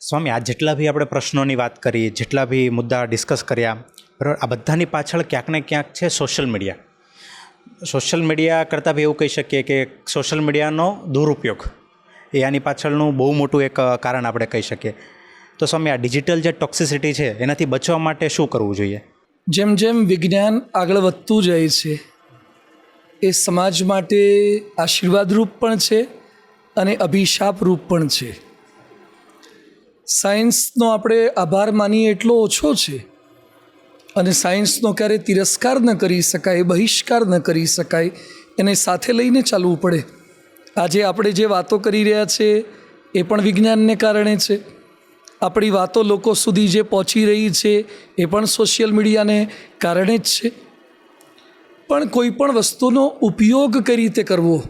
સ્વામી, આ જેટલા બી આપણે પ્રશ્નોની વાત કરી, જેટલા બી મુદ્દા ડિસ્કસ કર્યા, બરાબર? આ બધાની પાછળ ક્યાંક ને ક્યાંક છે સોશિયલ મીડિયા સોશિયલ મીડિયા કરતાં બી એવું કહી શકીએ કે સોશિયલ મીડિયાનો દુરુપયોગ. એ આની પાછળનું બહુ મોટું એક કારણ આપણે કહી શકીએ. તો સ્વામી, આ ડિજિટલ જે ટોક્સિસિટી છે, એનાથી બચવા માટે શું કરવું જોઈએ? જેમ જેમ વિજ્ઞાન આગળ વધતું જાય છે, એ સમાજ માટે આશીર્વાદરૂપ પણ છે અને અભિશાપરૂપ પણ છે. સાયન્સનો આપણે આભાર માનીએ એટલો ઓછો છે. અને સાયન્સનો ક્યારેય તિરસ્કાર ન કરી શકાય, બહિષ્કાર ન કરી શકાય, એને સાથે લઈને ચાલવું પડે. આજે આપણે જે વાતો કરી રહ્યા છે, એ પણ વિજ્ઞાનને કારણે છે. આપણી વાતો લોકો સુધી જે પહોંચી રહી છે, એ પણ સોશિયલ મીડિયાને કારણે જ છે. પણ કોઈ પણ વસ્તુનો ઉપયોગ કઈ રીતે કરવો.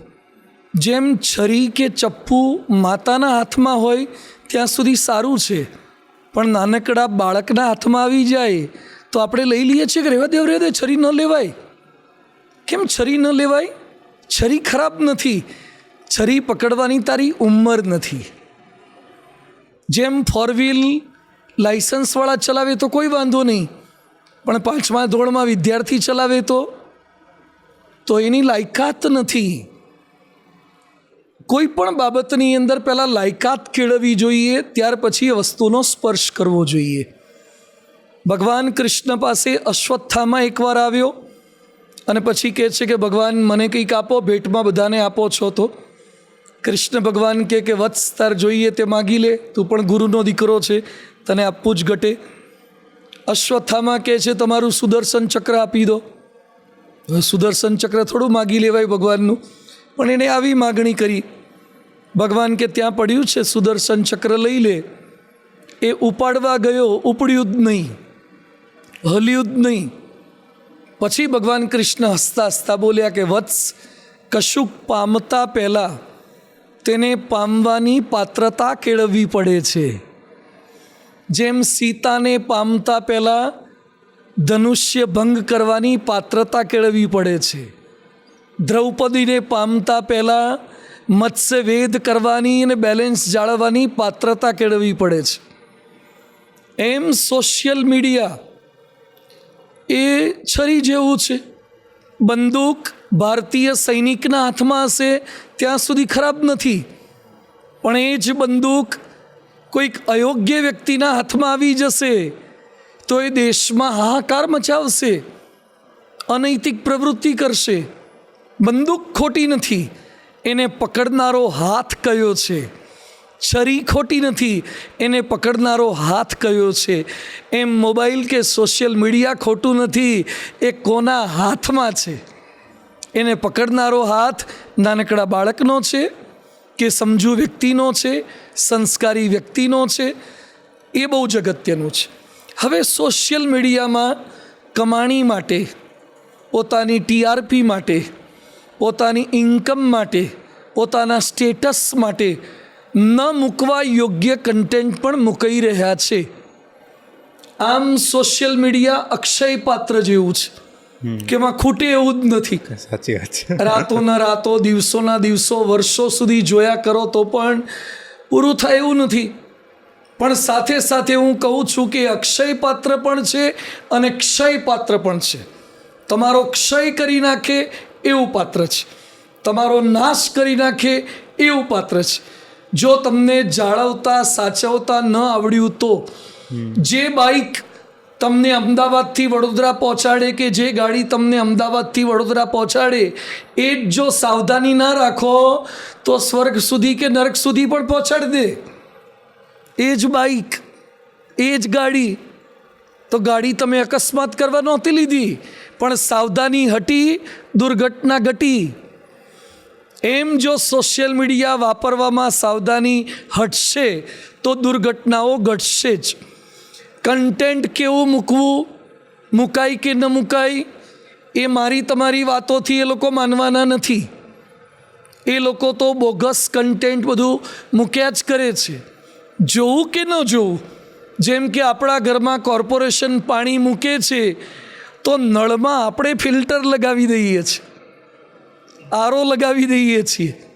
જેમ છરી કે ચપ્પુ માતાના હાથમાં હોય ત્યાં સુધી સારું છે. પણ નાનકડા બાળકના હાથમાં આવી જાય, તો આપણે લઈ લઈએ છીએ કે રહેવા દેવ રહેવા દે, છરી ન લેવાય. કેમ છરી ન લેવાય? છરી ખરાબ નથી. છરી પકડવાની તારી ઉંમર નથી. જેમ ફોર વ્હીલ લાઇસન્સવાળા ચલાવે તો કોઈ વાંધો નહીં, પણ પાંચમા ધોરણમાં વિદ્યાર્થી ચલાવે તો તો એની લાયકાત નથી. કોઈ પણ બાબતની અંદર પહેલાં લાયકાત કેળવવી જોઈએ, ત્યાર પછી વસ્તુનો સ્પર્શ કરવો જોઈએ. ભગવાન કૃષ્ણ પાસે અશ્વત્થામાં એકવાર આવ્યો અને પછી કહે છે કે, ભગવાન, મને કંઈક આપો, ભેટમાં બધાને આપો છો તો. કૃષ્ણ ભગવાન કહે કે, વત્સ, તાર જોઈએ તે માગી લે, તું પણ ગુરુનો દીકરો છે, તને આપવું જ ઘટે. અશ્વત્થામાં કહે છે, તમારું સુદર્શન ચક્ર આપી દો. સુદર્શન ચક્ર થોડું માગી લેવાય ભગવાનનું, પણ એણે આવી માગણી કરી. ભગવાન કે ત્યાં પડ્યું છે, સુદર્શન ચક્ર લઈ લે. એ ઉપાડવા ગયો, ઉપડ્યું જ નહીં, હલ્યું જ નહીં. પછી ભગવાન કૃષ્ણ હસતા હસતા બોલ્યા કે, વત્સ, કશુંક પામતા પહેલાં તેને પામવાની પાત્રતા કેળવવી પડે છે. જેમ સીતાને પામતા પહેલાં ધનુષ્ય ભંગ કરવાની પાત્રતા કેળવવી પડે છે. દ્રૌપદીને પામતા પહેલાં મત્સ્ય વેધ કરવાની અને બેલેન્સ જાળવવાની પાત્રતા કેળવવી પડે છે. એમ સોશિયલ મીડિયા એ છરી જેવું છે. બંદૂક ભારતીય સૈનિકના હાથમાં હશે ત્યાં સુધી ખરાબ નથી. પણ એ જ બંદૂક કોઈક અયોગ્ય વ્યક્તિના હાથમાં આવી જશે તો એ દેશમાં હાહાકાર મચાવશે, અનૈતિક પ્રવૃત્તિ કરશે. બંદૂક ખોટી નથી. એને પકડનારો હાથ કયો છે? છરી ખોટી નથી, એને પકડનારો હાથ કયો છે? એમ મોબાઈલ કે સોશિયલ મીડિયા ખોટું નથી, એ કોના હાથમાં છે? એને પકડનારો હાથ નાનકડા બાળકનો છે કે સમજુ વ્યક્તિનો છે, સંસ્કારી વ્યક્તિનો છે? એ બહુ જ અગત્યનું છે. હવે સોશિયલ મીડિયામાં કમાણી માટે, પોતાની ટીઆરપી માટે પોતાની ઇન્કમ માટે પોતાના સ્ટેટસ માટે ન મૂકવા યોગ્ય કન્ટેન્ટ પણ મૂકાઈ રહ્યા છે. આમ સોશિયલ મીડિયા અક્ષય પાત્ર જેવું છે. કે એમાં ખૂટે એવું જ નથી. સાચી વાત છે. રાતોના રાતો દિવસોના દિવસો વર્ષો સુધી જોયા કરો તો પણ પૂરું થાય એવું નથી. પણ સાથે સાથે હું કહું છું કે અક્ષય પાત્ર પણ છે અને ક્ષય પાત્ર પણ છે. તમારો ક્ષય કરી નાખે એવું પાત્ર છે. તમારો નાશ કરી નાખે એવું પાત્ર છે. જો તમને જાળવતા, સાચવતા ન આવડ્યું તો. જે બાઇક તમને અમદાવાદથી વડોદરા પહોંચાડે કે જે ગાડી તમને અમદાવાદથી વડોદરા પહોંચાડે, એ જ જો સાવધાની ના રાખો, તો સ્વર્ગ સુધી કે નરક સુધી પણ પહોંચાડી દે. એ જ બાઇક એ જ ગાડી, તો ગાડી તમે અકસ્માત કરવા નહોતી લીધી. પણ સાવધાની હટી, દુર્ઘટના ઘટી. એમ જો સોશિયલ મીડિયા વાપરવામાં સાવધાની હટશે, તો દુર્ઘટનાઓ ઘટશે જ. કન્ટેન્ટ કેવું મૂકવું, મુકાય કે ન મુકાય, એ મારી તમારી વાતોથી એ લોકો માનવાના નથી. એ લોકો તો બોગસ કન્ટેન્ટ બધું મૂક્યા જ કરે છે. જોવું કે ન જોવું, જેમ કે આપણા ઘરમાં કોર્પોરેશન પાણી મૂકે છે તો નળમાં આપણે ફિલ્ટર લગાવી દઈએ છીએ. આરો લગાવી દઈએ છીએ.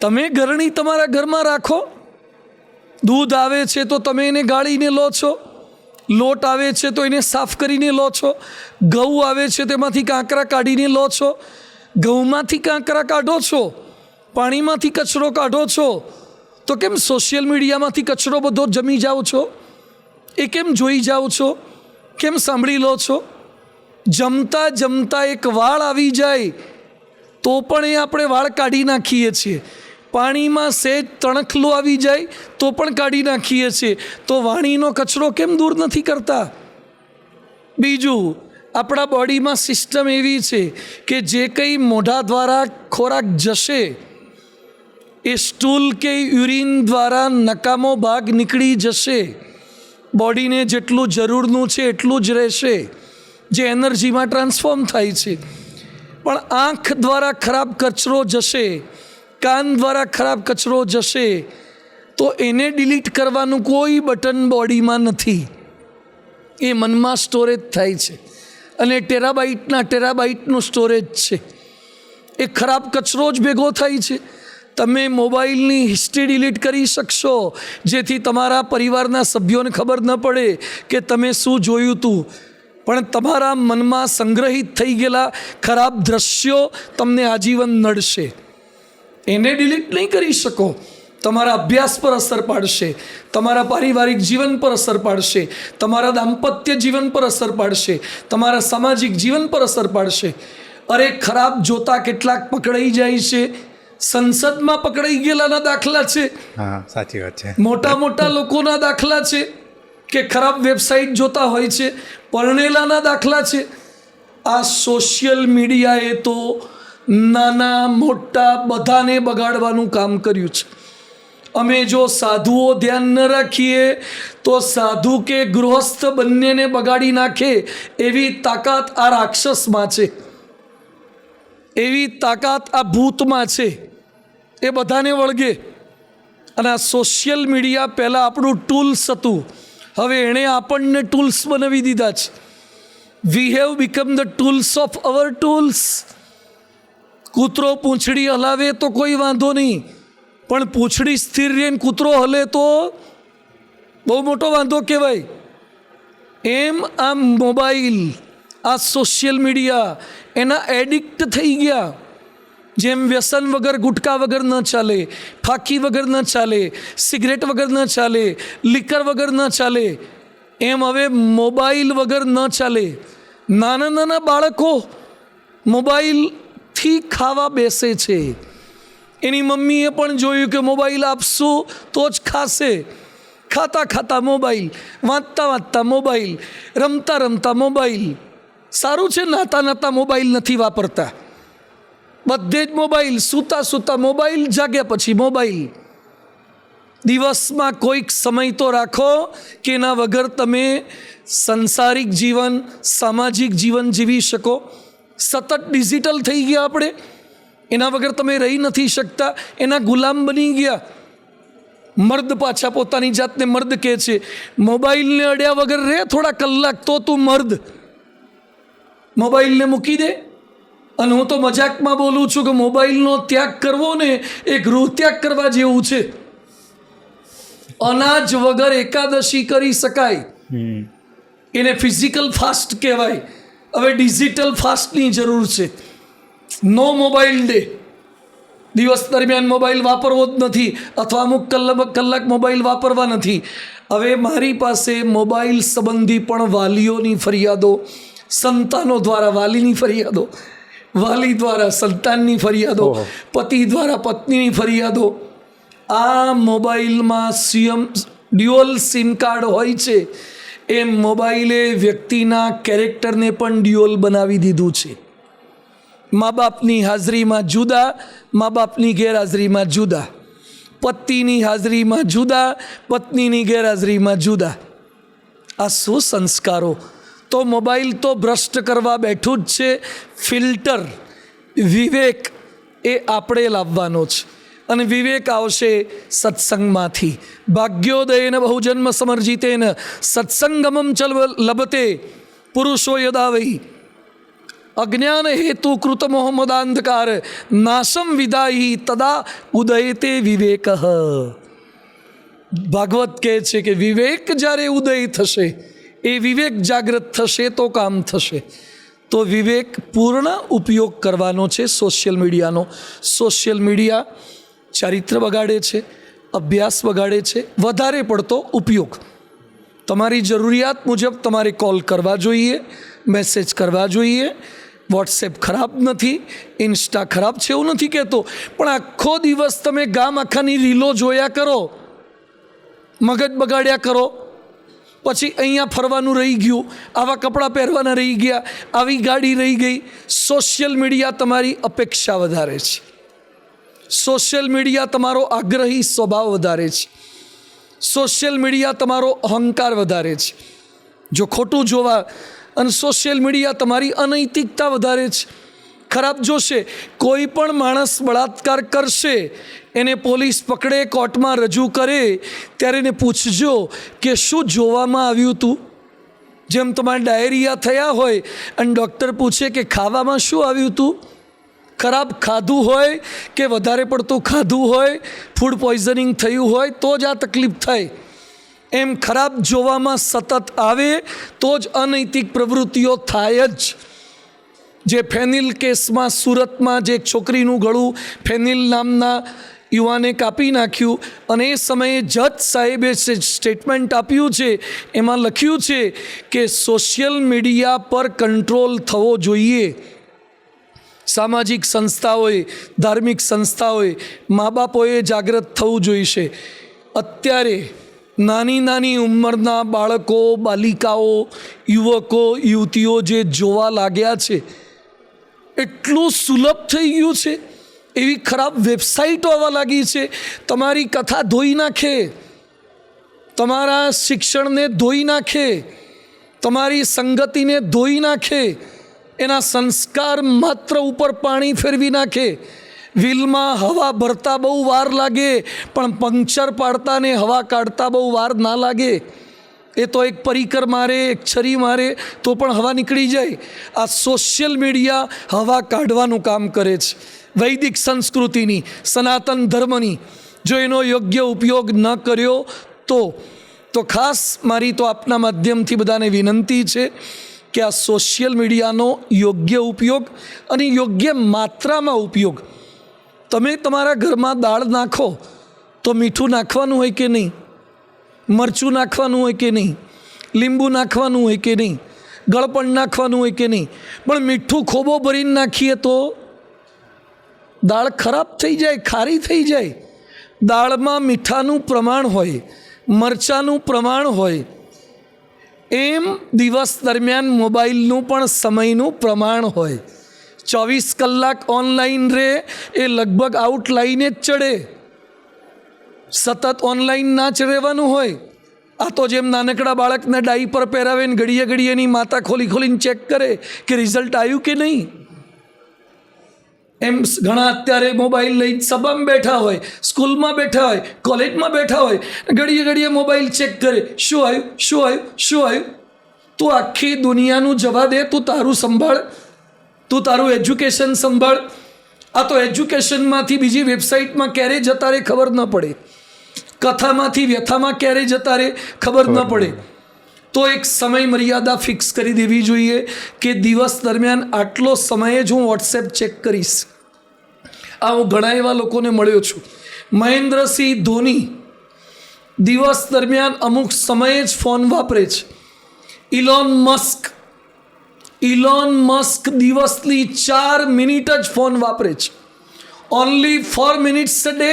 તમે ગરણી તમારા ઘરમાં રાખો. દૂધ આવે છે તો તમે એને ગાળીને લો છો. લોટ આવે છે તો એને સાફ કરીને લો છો. ઘઉં આવે છે તેમાંથી કાંકરા કાઢીને લો છો. ઘઉંમાંથી કાંકરા કાઢો છો. પાણીમાંથી કચરો કાઢો છો. તો કેમ સોશિયલ મીડિયામાંથી કચરો બધો જમી જાઓ છો? એ કેમ જોઈ જાઓ છો? કેમ સાંભળી લો છો? જમતા જમતા એક વાળ આવી જાય, તો પણ એ આપણે વાળ કાઢી નાખીએ છીએ. પાણીમાં સેજ તણખલું આવી જાય, તો પણ કાઢી નાખીએ છીએ. તો વાણીનો કચરો કેમ દૂર નથી કરતા? બીજું, આપણા બોડીમાં સિસ્ટમ એવી છે કે જે કંઈ મોઢા દ્વારા ખોરાક જશે, એ સ્ટૂલ કે યુરિન દ્વારા નકામો ભાગ નીકળી જશે. બોડીને જેટલું જરૂરનું છે એટલું જ રહેશે. જે એનર્જીમાં ટ્રાન્સફોર્મ થાય છે. પણ આંખ દ્વારા ખરાબ કચરો જશે, કાન દ્વારા ખરાબ કચરો જશે, તો એને ડિલીટ કરવાનું કોઈ બટન બોડીમાં નથી. એ મનમાં સ્ટોરેજ થાય છે. અને ટેરાબાઇટના ટેરાબાઇટનું સ્ટોરેજ છે. એ ખરાબ કચરો જ ભેગો થાય છે. તમે મોબાઈલની હિસ્ટ્રી ડિલીટ કરી શકશો, જેથી તમારા પરિવારના સભ્યોને ખબર ન પડે કે તમે શું જોયું હતું પણ તમારા મનમાં સંગ્રહિત થઈ ગયેલા ખરાબ દ્રશ્યો તમને આજીવન નડશે. એને ડિલીટ નહીં કરી શકો. તમારા અભ્યાસ પર અસર પાડશે. તમારા પારિવારિક જીવન પર અસર પાડશે. તમારા દાંપત્ય જીવન પર અસર પાડશે. તમારા સામાજિક જીવન પર અસર પાડશે. અરે ખરાબ જોતા કેટલાક પકડાઈ જાય છે. સંસદમાં પકડાઈ ગયેલાના દાખલા છે. હા સાચી વાત છે. મોટા મોટા લોકોના દાખલા છે. કે ખરાબ વેબસાઇટ જોતા હોય છે. પરણેલાના દાખલા છે. આ સોશિયલ મીડિયાએ તો નાના મોટા બધાને બગાડવાનું કામ કર્યું છે. અમે જો સાધુઓ ધ્યાન ન રાખીએ, તો સાધુ કે ગૃહસ્થ બંનેને બગાડી નાખે એવી તાકાત આ રાક્ષસમાં છે. એવી તાકાત આ ભૂતમાં છે. એ બધાને વળગે. અને આ સોશિયલ મીડિયા પહેલાં આપણું ટૂલ્સ હતું. હવે એણે આપણને ટૂલ્સ બનાવી દીધા છે. We have become the tools of our tools કૂતરો પૂંછડી હલાવે તો કોઈ વાંધો નહીં. પણ પૂંછડી સ્થિર રહીને કૂતરો હલે તો બહુ મોટો વાંધો કહેવાય. એમ આ મોબાઈલ, આ સોશિયલ મીડિયા એના એડિક્ટ થઈ ગયા. જેમ વ્યસન વગર ગુટકા વગર ન ચાલે, ફાકી વગર ન ચાલે, સિગરેટ વગર ન ચાલે, લિકર વગર ન ચાલે, એમ હવે મોબાઈલ વગર ન ચાલે. નાના નાના બાળકો મોબાઈલથી ખાવા બેસે છે. એની મમ્મીએ પણ જોયું કે મોબાઈલ આપશો તો જ ખાશે. ખાતા ખાતા મોબાઈલ, વાંચતા વાંચતા મોબાઈલ, રમતા રમતા મોબાઈલ. સારું છે નાતા નાતા મોબાઈલ નથી વાપરતા. બધે જ મોબાઈલ, સૂતા સૂતા મોબાઈલ, જાગ્યા પછી મોબાઈલ. દિવસમાં કોઈક સમય તો રાખો કે એના વગર તમે સંસારિક જીવન, સામાજિક જીવન જીવી શકો. સતત ડિજિટલ થઈ ગયા આપણે. એના વગર તમે રહી નથી શકતા. એના ગુલામ બની ગયા. મર્દ પાછા પોતાની જાતને મર્દ કહે છે. મોબાઈલને અડ્યા વગર રહે થોડા કલાક તો તું મર્દ. મોબાઈલને મૂકી દે. અને હું તો મજાકમાં બોલું છું કે મોબાઈલનો ત્યાગ કરવો ને એ ગૃહ ત્યાગ કરવા જેવું છે. અનાજ વગર એકાદશી કરી શકાય. એને ફિઝિકલ ફાસ્ટ કહેવાય. હવે ડિજિટલ ફાસ્ટની જરૂર છે. નો મોબાઈલ ડે દિવસ દરમિયાન મોબાઈલ વાપરવો જ નથી અથવા અમુક કલાક કલાક મોબાઈલ વાપરવા નથી. હવે મારી પાસે મોબાઈલ સંબંધી પણ વાલીઓની ફરિયાદો સંતાનો દ્વારા વાલીની ફરિયાદો વાલી દ્વારા સંતાનની ફરિયાદો પતિ દ્વારા પત્નીની ફરિયાદો. આ મોબાઈલમાં સીએમ ડ્યુઅલ સિમ કાર્ડ હોય છે. એ મોબાઈલે વ્યક્તિના કેરેક્ટરને પણ ડ્યુઅલ બનાવી દીધું છે. મા બાપની હાજરીમાં જુદા મા બાપની ગેરહાજરીમાં જુદા. પતિની હાજરીમાં જુદા પત્નીની ગેરહાજરીમાં જુદા. આ શું સંસ્કારો? તો મોબાઈલ તો ભ્રષ્ટ કરવા બેઠું જ છે. ફિલ્ટર વિવેક એ આપણે લાવવાનો છે. અને વિવેક આવશે સત્સંગમાંથી. ભાગ્યોદયને બહુજન્મ સમર્જિતેન સત્સંગમમ ચલ લભતે પુરુષો યદા વહી અજ્ઞાન હેતુ કૃત મોહમ્મદાંધકાર નાશમ વિદાયી તદા ઉદયતે વિવેક. ભાગવત કહે છે કે વિવેક જ્યારે ઉદય થશે એ વિવેક જાગૃત થશે તો કામ થશે. તો વિવેક પૂર્ણ ઉપયોગ કરવાનો છે સોશિયલ મીડિયાનો. સોશિયલ મીડિયા ચારિત્ર બગાડે છે, અભ્યાસ બગાડે છે, વધારે પડતો ઉપયોગ. તમારી જરૂરિયાત મુજબ તમારે કોલ કરવા જોઈએ, મેસેજ કરવા જોઈએ. વોટ્સએપ ખરાબ નથી, ઇન્સ્ટા ખરાબ છે એવું નથી કહેતો. પણ આખો દિવસ તમે ગામ આખાની રીલો જોયા કરો, મગજ બગાડ્યા કરો. પછી અહીંયા ફરવાનું રહી ગયું, આવા કપડાં પહેરવાના રહી ગયા, આવી ગાડી રહી ગઈ. સોશિયલ મીડિયા તમારી અપેક્ષા વધારે છે. સોશિયલ મીડિયા તમારો આગ્રહી સ્વભાવ વધારે છે. સોશિયલ મીડિયા તમારો અહંકાર વધારે છે. જો ખોટું જોવા અને સોશિયલ મીડિયા તમારી અનૈતિકતા વધારે છે. ખરાબ જોશે, કોઈ પણ માણસ બળાત્કાર કરશે એને પોલીસ પકડે, કોર્ટમાં રજૂ કરે, ત્યારે એને પૂછજો કે શું જોવામાં આવ્યું હતું જેમ તમારે ડાયરિયા થયા હોય અને ડૉક્ટર પૂછે કે ખાવામાં શું આવ્યું હતું ખરાબ ખાધું હોય કે વધારે પડતું ખાધું હોય, ફૂડ પોઈઝનિંગ થયું હોય, તો જ આ તકલીફ થાય. એમ ખરાબ જોવામાં સતત આવે, તો જ અનૈતિક પ્રવૃત્તિઓ થાય જ. જે ફેનિલ કેસમાં, સુરતમાં જે એક છોકરીનું ગળું ફેનિલ નામના યુવાને કાપી નાખ્યું અને એ સમયે જજ સાહેબે સ્ટેટમેન્ટ આપ્યું છે, એમાં લખ્યું છે કે સોશિયલ મીડિયા પર કંટ્રોલ થવો જોઈએ. સામાજિક સંસ્થાઓએ, ધાર્મિક સંસ્થાઓએ મા બાપોએ જાગૃત થવું જોઈશે. અત્યારે નાની નાની ઉંમરના બાળકો, બાલિકાઓ, યુવકો, યુવતીઓ જે જોવા લાગ્યા છે, એટલું સુલભ થઈ ગયું છે. એવી ખરાબ વેબસાઇટો આવવા લાગી છે. તમારી કથા ધોઈ નાખે. તમારા શિક્ષણને ધોઈ નાખે. તમારી સંગતિને ધોઈ નાખે. એના સંસ્કાર માત્ર ઉપર પાણી ફેરવી નાખે. વ્હીલમાં હવા ભરતા બહુ વાર લાગે, પણ પંક્ચર પાડતા ને હવા કાઢતા બહુ વાર ના લાગે. એ તો એક પરિકર મારે, એક છરી મારે, તો પણ હવા નીકળી જાય. આ સોશિયલ મીડિયા હવા કાઢવાનું કામ કરે છે. વૈદિક સંસ્કૃતિની, સનાતન ધર્મની, જો એનો યોગ્ય ઉપયોગ ન કર્યો, તો તો ખાસ મારી તો આપના માધ્યમથી બધાને વિનંતી છે કે આ સોશિયલ મીડિયાનો યોગ્ય ઉપયોગ અને યોગ્ય માત્રામાં ઉપયોગ. તમે તમારા ઘરમાં દાળ નાખો, તો મીઠું નાખવાનું હોય કે નહીં? મરચું નાખવાનું હોય કે નહીં? લીંબુ નાખવાનું હોય કે નહીં? ગળપણ નાખવાનું હોય કે નહીં? પણ મીઠું ખોબો ભરીને નાખીએ તો દાળ ખરાબ થઈ જાય, ખારી થઈ જાય. દાળમાં મીઠાનું પ્રમાણ હોય, મરચાનું પ્રમાણ હોય, એમ દિવસ દરમિયાન મોબાઈલનું પણ સમયનું પ્રમાણ હોય. ચોવીસ કલાક ઓનલાઈન રહે એ લગભગ આઉટલાઈને જ ચડે. સતત ઓનલાઈન ના જ રહેવાનું હોય. આ તો જેમ નાનકડા બાળકને ડાઈ પર પહેરાવે ને ઘડીએ ઘડીએની માતા ખોલી ખોલીને ચેક કરે કે રિઝલ્ટ આવ્યું કે નહીં. એમ ઘણા અત્યારે મોબાઈલ લઈને સભામાં બેઠા હોય સ્કૂલમાં બેઠા હોય કોલેજમાં બેઠા હોય ઘડીએ ઘડીએ મોબાઈલ ચેક કરે શું આવ્યું શું આવ્યું શું આવ્યું? તું આખી દુનિયાનું જવા દે તું તારું સંભાળ તું તારું એજ્યુકેશન સંભાળ. આ તો એજ્યુકેશનમાંથી બીજી વેબસાઇટમાં ક્યારે જતા રહે ખબર ન પડે. કથામાંથી વ્યથામાં ક્યારે જતા રહે ખબર ન પડે. તો એક સમય મર્યાદા ફિક્સ કરી દેવી જોઈએ કે દિવસ દરમિયાન આટલો સમયે જ હું વોટ્સએપ ચેક કરીશ. આ હું ઘણા એવા લોકોને મળ્યો છું. મહેન્દ્રસિંહ ધોની દિવસ દરમિયાન અમુક સમયે જ ફોન વાપરે છે. ઇલોન મસ્ક ઇલોન મસ્ક દિવસની ચાર મિનિટ જ ફોન વાપરે છે. Only four minutes a day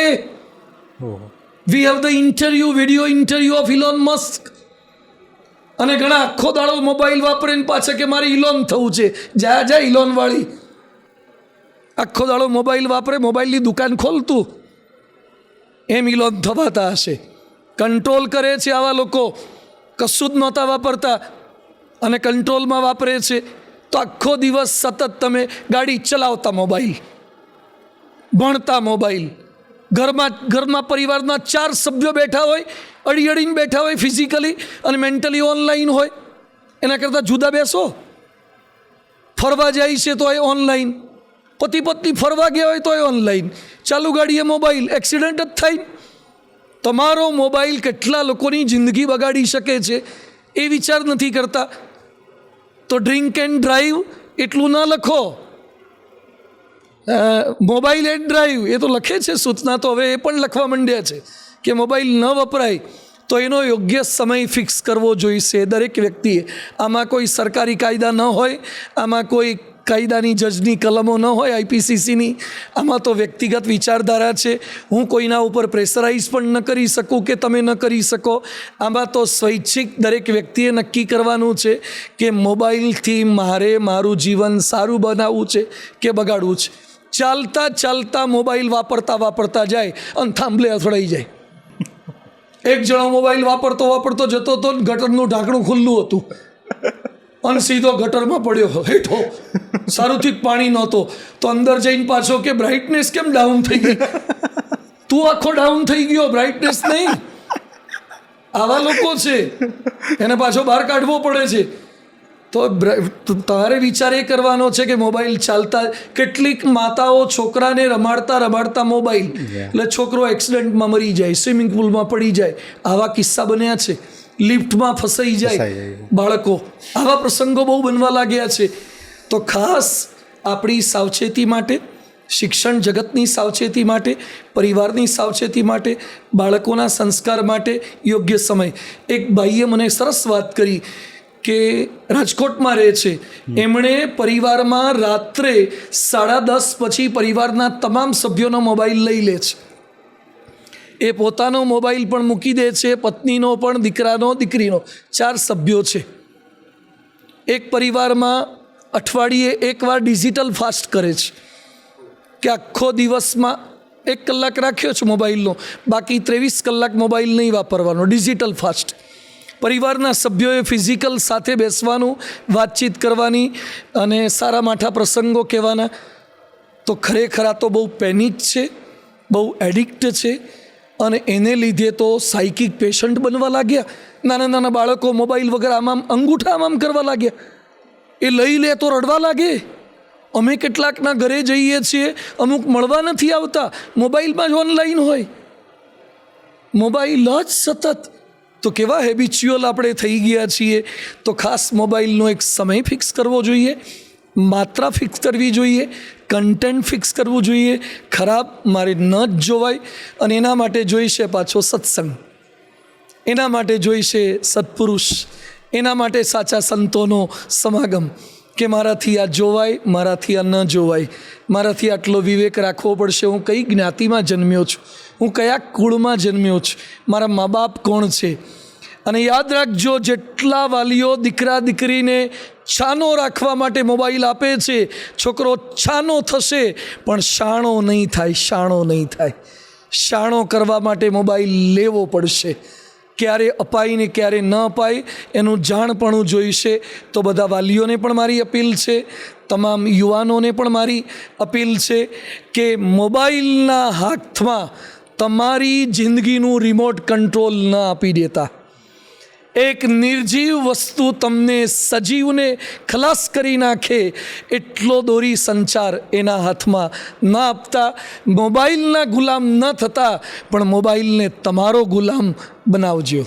we have the interview video interview of Elon Musk અને ઘણા આખો દાડો મોબાઈલ વાપરીને પાછા કે મારે ઇલોન થવું છે. જા જા ઇલોન વાળી આખો દાડો મોબાઈલ વાપરે મોબાઈલની દુકાન ખોલતું. એમ ઇલોન થવાતા હશે. કંટ્રોલ કરે છે આવા લોકો. કશું જ નહોતા વાપરતા. અને કંટ્રોલમાં વાપરે છે. તો આખો દિવસ સતત તમે ગાડી ચલાવતા મોબાઈલ ભણતા મોબાઈલ ઘરમાં ઘરમાં પરિવારના ચાર સભ્યો બેઠા હોય અડી અડીને બેઠા હોય ફિઝિકલી અને મેન્ટલી ઓનલાઈન હોય. એના કરતાં જુદા બેસો. ફરવા જાય છે તો એ ઓનલાઈન પતિ પત્ની ફરવા ગયા હોય તો એ ઓનલાઈન ચાલુ ગાડીએ મોબાઈલ એક્સિડન્ટ જ થાય. તમારો મોબાઈલ કેટલા લોકોની જિંદગી બગાડી શકે છે એ વિચાર નથી કરતા. તો ડ્રિંક એન્ડ ડ્રાઈવ એટલું ન લખો. મોબાઈલ એન્ડ ડ્રાઈવ, એ તો લખે છે સૂચના તો હવે એ પણ લખવા માંડ્યા છે કે મોબાઈલ ન વપરાય તો એનો યોગ્ય સમય ફિક્સ કરવો જોઈશે. દરેક વ્યક્તિએ આમાં કોઈ સરકારી કાયદા ન હોય, આમાં કોઈ કાયદાની જજની કલમો ન હોય આઈપીસીસીની આમાં તો વ્યક્તિગત વિચારધારા છે. હું કોઈના ઉપર પ્રેશરાઇઝ પણ ન કરી શકું કે તમે ન કરી શકો. આમાં તો સ્વૈચ્છિક દરેક વ્યક્તિએ નક્કી કરવાનું છે કે મોબાઈલથી મારે મારું જીવન સારું બનાવવું છે કે બગાડવું છે. ચાલતા ચાલતા મોબાઈલ વાપરતા વાપરતા જાય અને થાંભલે અથડાઈ જાય. એક જણો મોબાઈલ વાપરતો વાપરતો જતો હતો ગટરનું ઢાંકણું ખુલ્લું હતું. અને સીધો ગટરમાં પડ્યો. હેઠો. સારુંથી પાણી નહોતો. તો અંદર જઈને પાછો કે બ્રાઇટનેસ કેમ ડાઉન થઈ ગઈ? તું આખો ડાઉન થઈ ગયો બ્રાઇટનેસ નહીં. આવા લોકો છે. એને પાછો બહાર કાઢવો પડે છે. તો તમારે વિચાર એ કરવાનો છે કે મોબાઈલ ચાલતા કેટલીક માતાઓ છોકરાને રમાડતા રમાડતા મોબાઈલ એટલે છોકરો એક્સિડન્ટમાં મરી જાય સ્વિમિંગ પુલમાં પડી જાય આવા કિસ્સા બન્યા છે. લિફ્ટમાં ફસાઈ જાય. બાળકો. આવા પ્રસંગો બહુ બનવા લાગ્યા છે. તો ખાસ આપણી સાવચેતી માટે શિક્ષણ જગતની સાવચેતી માટે પરિવારની સાવચેતી માટે બાળકોના સંસ્કાર માટે યોગ્ય સમય. એક ભાઈએ મને સરસ વાત કરી. કે રાજકોટમાં રહે છે. એમણે પરિવારમાં રાત્રે સાડા દસ પછી પરિવારના તમામ સભ્યોનો મોબાઈલ લઈ લે છે. એ પોતાનો મોબાઈલ પણ મૂકી દે છે, પત્નીનો પણ, દીકરાનો, દીકરીનો. ચાર સભ્યો છે. એક પરિવારમાં અઠવાડિયે એકવાર ડિજિટલ ફાસ્ટ કરે છે. કે આખો દિવસમાં એક કલાક રાખ્યો છે મોબાઈલનો. બાકી ત્રેવીસ કલાક મોબાઈલ નહીં વાપરવાનો, ડિજિટલ ફાસ્ટ. પરિવારના સભ્યોએ ફિઝિકલ સાથે બેસવાનું, વાતચીત કરવાની અને સારા માઠા પ્રસંગો કહેવાના. તો ખરેખર આ તો બહુ પેનિક છે, બહુ એડિક્ટ છે અને એને લીધે તો સાયકિક પેશન્ટ બનવા લાગ્યા. નાના નાના બાળકો મોબાઈલ વગર આમ આમ અંગૂઠા આમ આમ કરવા લાગ્યા. એ લઈ લે તો રડવા લાગે. અમે કેટલાકના ઘરે જઈએ છીએ, અમુક મળવા નથી આવતા. મોબાઈલમાં જ ઓનલાઈન હોય. મોબાઈલ જ સતત તો કેવા હેબિચ્યુઅલ આપણે થઈ ગયા છીએ? તો ખાસ મોબાઈલનો એક સમય ફિક્સ કરવો જોઈએ, માત્રા ફિક્સ કરવી જોઈએ કન્ટેન્ટ ફિક્સ કરવું જોઈએ, ખરાબ મારે ન જ જોવાય, અને એના માટે જોઈશે પાછો સત્સંગ. એના માટે જોઈશે સત્પુરુષ. એના માટે સાચા સંતોનો સમાગમ. કે મારાથી આ જોવાય, મારાથી આ ન જોવાય. મારાથી આટલો વિવેક રાખવો પડશે. હું કઈ જ્ઞાતિમાં જન્મ્યો છું? હું કયા કુળમાં જન્મ્યો છું? મારા મા બાપ કોણ છે? અને યાદ રાખજો, જેટલા વાલીઓ દીકરા દીકરીને છાનો રાખવા માટે મોબાઈલ આપે છે, છોકરો છાનો થશે, પણ શાણો નહીં થાય, શાણો નહીં થાય. શાણો કરવા માટે મોબાઈલ લેવો પડશે. ક્યારે અપાય ને ક્યારે ન અપાય, એનું જાણપણું જોઈશે. તો બધા વાલીઓને પણ મારી અપીલ છે, તમામ યુવાનોને પણ મારી અપીલ છે, કે મોબાઈલના હાથમાં તમારી જિંદગીનું રિમોટ કંટ્રોલ ન આપી દેતા. એક નિર્જીવ વસ્તુ તમને સજીવને ખલાસ કરી નાખે, એટલો દોરી સંચાર એના હાથમાં ન આપતા. મોબાઈલના ગુલામ ન થતા, પણ મોબાઈલને તમારો ગુલામ બનાવજો.